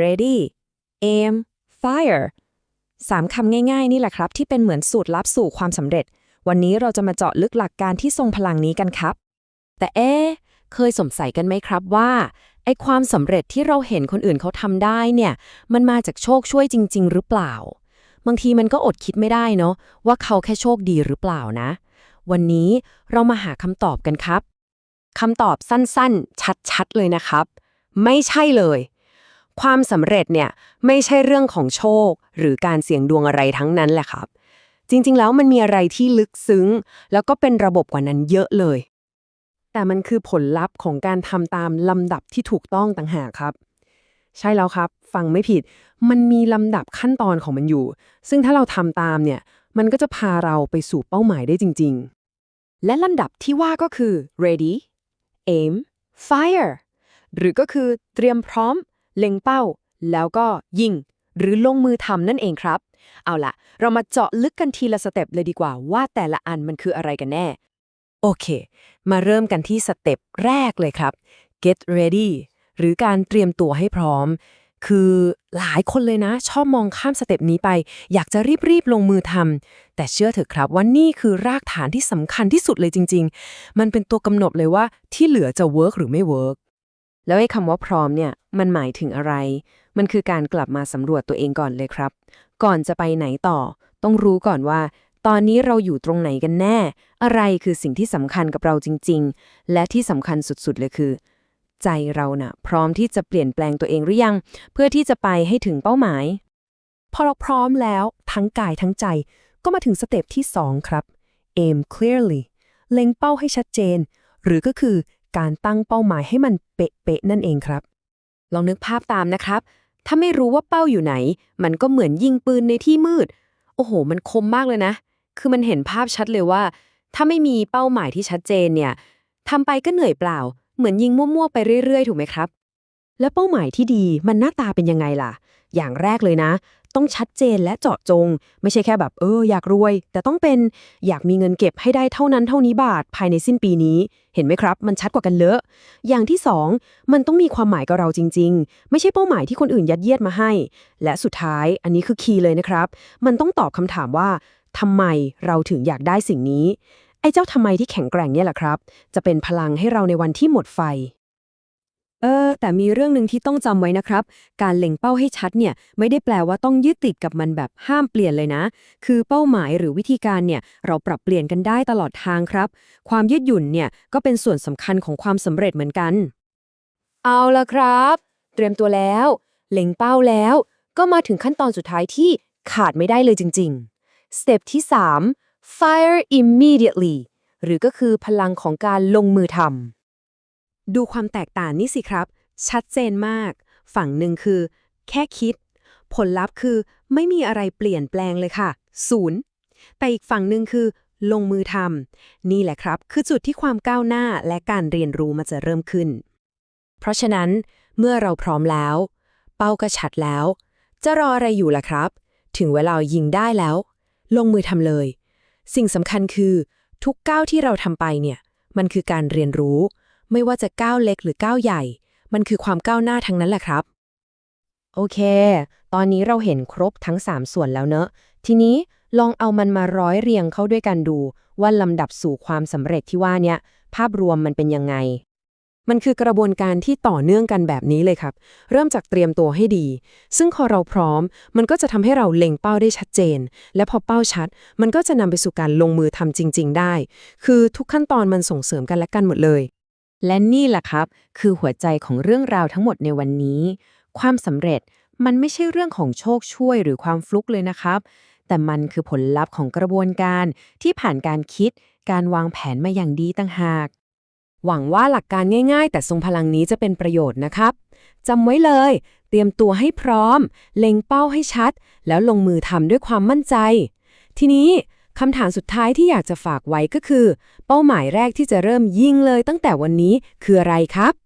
ready aim fire สามคำง่ายๆ นี่แหละครับ ที่เป็นเหมือนสูตรลับสู่ความสำเร็จ วันนี้เราจะมาเจาะลึกหลักการที่ทรงพลังนี้กันครับ แต่เอ๊ะเคยสงสัยกันไหมครับว่าไอ้ความสำเร็จที่เราเห็นคนอื่นเขาทำได้เนี่ย มันมาจากโชคช่วยจริง ๆ หรือเปล่า บางทีมันก็อดคิดไม่ได้เนาะว่าเขาแค่โชคดีหรือเปล่านะ วันนี้เรามาหาคำตอบกันครับคำตอบสั้นๆ ชัดๆเลยนะครับ ไม่ใช่เลย ความสำเร็จเนี่ยไม่ใช่เรื่องของโชค หรือการเสี่ยงดวงอะไรทั้งนั้นแหละครับ จริงๆ แล้วมันมีอะไรที่ลึกซึ้ง แล้วก็เป็นระบบกว่านั้นเยอะเลย แต่มันคือผลลัพธ์ของการทำตามลำดับที่ถูกต้องต่างหากครับ ใช่แล้วครับ ฟังไม่ผิด มันมีลำดับขั้นตอนของมันอยู่ ซึ่งถ้าเราทำตามเนี่ย มันก็จะพาเราไปสู่เป้าหมายได้จริง ๆ และลำดับที่ว่าก็คือ ready aim fire หรือก็คือเตรียมพร้อม เล็งเป้า แล้วก็ยิง หรือลงมือทำนั่นเองครับ เอาล่ะ เรามาเจาะลึกกันทีละสเต็ปเลยดีกว่าว่าแต่ละอันมันคืออะไรกันแน่ โอเค มาเริ่มกันที่สเต็ปแรกเลยครับ get ready หรือการเตรียมตัวให้พร้อม คือหลายคนเลยนะ ชอบมองข้ามสเต็ปนี้ไป อยากจะรีบๆลงมือทำแต่เชื่อเถอะครับว่านี่คือรากฐานที่สำคัญที่สุดเลยจริง ๆ มันเป็นตัวกำหนดเลยว่าที่เหลือจะเวิร์กหรือไม่เวิร์ก แล้วไอ้คำว่าพร้อมเนี่ยมันหมายถึงอะไร มันคือการกลับมาสำรวจตัวเองก่อนเลยครับ ก่อนจะไปไหนต่อ ต้องรู้ก่อนว่า ตอนนี้เราอยู่ตรงไหนกันแน่ อะไรคือสิ่งที่สำคัญกับเราจริง ๆ และที่สำคัญสุดๆ เลยคือ ใจเราน่ะ พร้อมที่จะเปลี่ยนแปลงตัวเองหรือยัง เพื่อที่จะไปให้ถึงเป้าหมาย พอเราพร้อมแล้วทั้งกายทั้งใจ ก็มาถึงสเต็ปที่ 2 ครับ aim clearly เล็งเป้าให้ชัดเจน หรือก็คือ การตั้งเป้าหมายให้มันเป๊ะๆนั่นเองครับ ลองนึกภาพตามนะครับ ถ้าไม่รู้ว่าเป้าอยู่ไหน มันก็เหมือนยิงปืนในที่มืด โอ้โห มันคมมากเลยนะ คือมันเห็นภาพชัดเลยว่า ถ้าไม่มีเป้าหมายที่ชัดเจนเนี่ยทำไปก็เหนื่อยเปล่า เหมือนยิงมั่วๆไปเรื่อยๆ ถูกไหมครับ แล้วเป้าหมายที่ดีมันหน้าตาเป็นยังไงล่ะ อย่างแรกเลยนะ ต้องชัดเจนและเจาะจง ไม่ใช่แค่แบบเอออยากรวย แต่ต้องเป็นอยากมีเงินเก็บให้ได้เท่านั้นเท่านี้บาทภายในสิ้นปีนี้ เห็นไหมครับ มันชัดกว่ากันเลอะอย่างที่สองมันต้องมีความหมายกับเราจริง ๆ ไม่ใช่เป้าหมายที่คนอื่นยัดเยียดมาให้ และสุดท้ายอันนี้คือคีย์เลยนะครับ มันต้องตอบคำถามว่าทำไมเราถึงอยากได้สิ่งนี้ไอ้เจ้าทำไมที่แข็งแกร่งเนี่ยแหละครับ จะเป็นพลังให้เราในวันที่หมดไฟ เออ แต่มีเรื่องหนึ่งที่ต้องจำไว้นะครับ การเล็งเป้าให้ชัดเนี่ย ไม่ได้แปลว่าต้องยึดติดกับมันแบบห้ามเปลี่ยนเลยนะ คือเป้าหมายหรือวิธีการเนี่ย เราปรับเปลี่ยนกันได้ตลอดทางครับ ความยืดหยุ่นเนี่ย ก็เป็นส่วนสำคัญของความสำเร็จเหมือนกัน เอาละครับ เตรียมตัวแล้ว เล็งเป้าแล้ว ก็มาถึงขั้นตอนสุดท้ายที่ขาดไม่ได้เลยจริงๆสเต็ปที่ 3 fire immediately หรือก็คือพลังของการลงมือทำ ดูความแตกต่างนี่สิครับ ชัดเจนมาก ฝั่งหนึ่งคือ แค่คิด ผลลัพธ์คือไม่มีอะไรเปลี่ยนแปลงเลยค่ะศูนย์แต่อีกฝั่งหนึ่งคือ ลงมือทำนี่แหละครับ คือจุดที่ความก้าวหน้าและการเรียนรู้มันจะเริ่มขึ้น เพราะฉะนั้นเมื่อเราพร้อมแล้ว เป้าก็ชัดแล้ว จะรออะไรอยู่ล่ะครับ ถึงเวลายิงได้แล้ว ลงมือทำเลย สิ่งสำคัญคือ ทุกก้าวที่เราทำไปเนี่ย มันคือการเรียนรู้ ไม่ว่าจะก้าวเล็กหรือก้าวใหญ่ มันคือความก้าวหน้าทั้งนั้นแหละครับ โอเค ตอนนี้เราเห็นครบทั้ง 3 ส่วนแล้วเนอะ ทีนี้ลองเอามันมาร้อยเรียงเข้าด้วยกันดู ว่าลำดับสู่ความสำเร็จที่ว่าเนี่ยภาพรวมมันเป็นยังไง มันคือกระบวนการที่ต่อเนื่องกันแบบนี้เลยครับ เริ่มจากเตรียมตัวให้ดี ซึ่งพอเราพร้อม มันก็จะทำให้เราเล็งเป้าได้ชัดเจน และพอเป้าชัด มันก็จะนำไปสู่การลงมือทำจริง ๆ ได้ คือทุกขั้นตอนมันส่งเสริมกันและกันหมดเลย และนี่แหละครับ คือหัวใจของเรื่องราวทั้งหมดในวันนี้ ความสำเร็จมันไม่ใช่เรื่องของโชคช่วยหรือความฟลุกเลยนะครับ แต่มันคือผลลัพธ์ของกระบวนการที่ผ่านการคิด การวางแผนมาอย่างดีตั้งหาก หวังว่าหลักการง่าย ๆ แต่ทรงพลังนี้จะเป็นประโยชน์นะครับจำไว้เลย เตรียมตัวให้พร้อม เล็งเป้าให้ชัด แล้วลงมือทำด้วยความมั่นใจ ทีนี้ คำถามสุดท้ายที่อยากจะฝากไว้ก็คือ เป้าหมายแรกที่จะเริ่มยิงเลยตั้งแต่วันนี้คืออะไรครับ